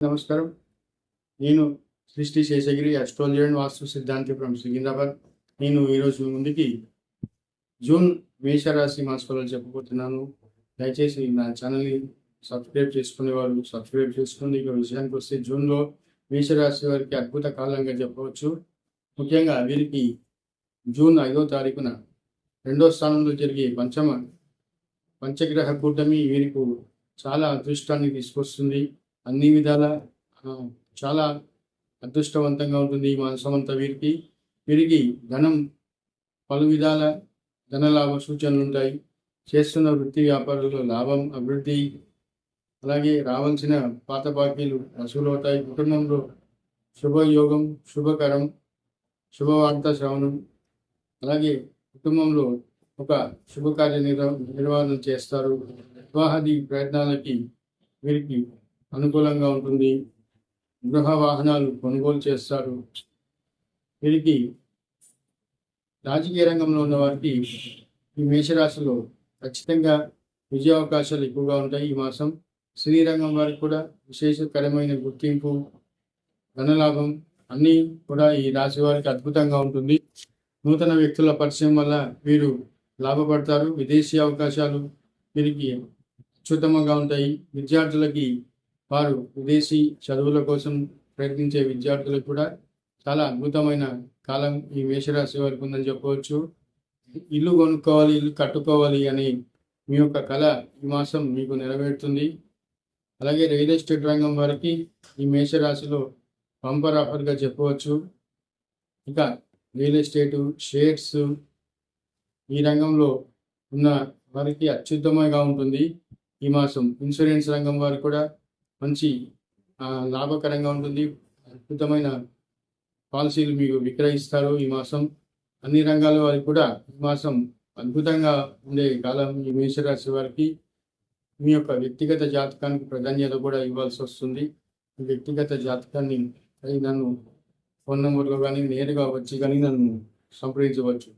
నమస్కారం. నేను సృష్టి శేషగిరి అస్ట్రాలజీ అండ్ వాస్తు సిద్ధాంతి ఫ్రమ్ సికింద్రాబాద్ నేను ఈరోజు ముందుకి జూన్ మేషరాశి మాసఫలాలు చెప్పబోతున్నాను. దయచేసి నా ఛానల్ని సబ్స్క్రైబ్ చేసుకునేవారు సబ్స్క్రైబ్ చేసుకుని ఇక విషయానికి వస్తే జూన్లో మేషరాశి వారికి అద్భుత కాలంగా చెప్పవచ్చు. ముఖ్యంగా వీరికి జూన్ ఐదో తారీఖున రెండో స్థానంలో జరిగే పంచమ పంచగ్రహ కూటమి వీరికి చాలా అదృష్టాన్ని తీసుకొస్తుంది. అన్ని విధాల చాలా అదృష్టవంతంగా ఉంటుంది ఈ మాసం వీరికి. వీరికి ధనం పలు విధాల ధనలాభ సూచనలు ఉంటాయి. చేస్తున్న వృత్తి వ్యాపారంలో లాభం అభివృద్ధి అలాగే రావాల్సిన పాత బాకీలు వసూలు అవుతాయి కుటుంబంలో శుభయోగం శుభకరం శుభవార్త శ్రవణం అలాగే కుటుంబంలో ఒక శుభకార్య నిర్వ నిర్వహణ చేస్తారు. వివాహాది ప్రయత్నాలకి వీరికి అనుకూలంగా ఉంటుంది. గృహ వాహనాలు కొనుగోలు చేస్తారు. వీరికి రాజకీయ రంగంలో ఉన్న వారికి ఈ మేషరాశిలో ఖచ్చితంగా విజయ అవకాశాలు ఎక్కువగా ఉంటాయి ఈ మాసం. శ్రీరంగం రంగం వారికి కూడా విశేషకరమైన గుర్తింపు ధనలాభం అన్నీ కూడా ఈ రాశి వారికి అద్భుతంగా ఉంటుంది. నూతన వ్యక్తుల పరిచయం వల్ల వీరు లాభపడతారు. విదేశీ అవకాశాలు వీరికి అత్యుత్తమంగా ఉంటాయి. విద్యార్థులకి వారు విదేశీ చదువుల కోసం ప్రయత్నించే విద్యార్థులకు కూడా చాలా అద్భుతమైన కాలం ఈ మేషరాశి వారికి ఉందని చెప్పవచ్చు. ఇల్లు కొనుక్కోవాలి ఇల్లు కట్టుకోవాలి అని మీ యొక్క కళ ఈ మాసం మీకు నెరవేరుతుంది. అలాగే రియల్ ఎస్టేట్ రంగం వారికి ఈ మేషరాశిలో బంపర్ ఆఫర్గా చెప్పవచ్చు. ఇంకా రియల్ ఎస్టేటు షేర్స్ ఈ రంగంలో ఉన్న వారికి అత్యుత్తమంగా ఉంటుంది ఈ మాసం. ఇన్సూరెన్స్ రంగం వారికి కూడా మంచి లాభకరంగా ఉంటుంది. అద్భుతమైన పాలసీలు మీకు విక్రయిస్తారు ఈ మాసం. అన్ని రంగాల వారికి కూడా ఈ మాసం అద్భుతంగా ఉండే కాలం ఈ మేషరాశి వారికి. మీ యొక్క వ్యక్తిగత జాతకానికి ప్రాధాన్యత కూడా ఇవ్వాల్సి వస్తుంది. వ్యక్తిగత జాతకాన్ని నన్ను ఫోన్ నెంబర్లో కానీ నేరుగా వచ్చి కానీ నన్ను సంప్రదించవచ్చు.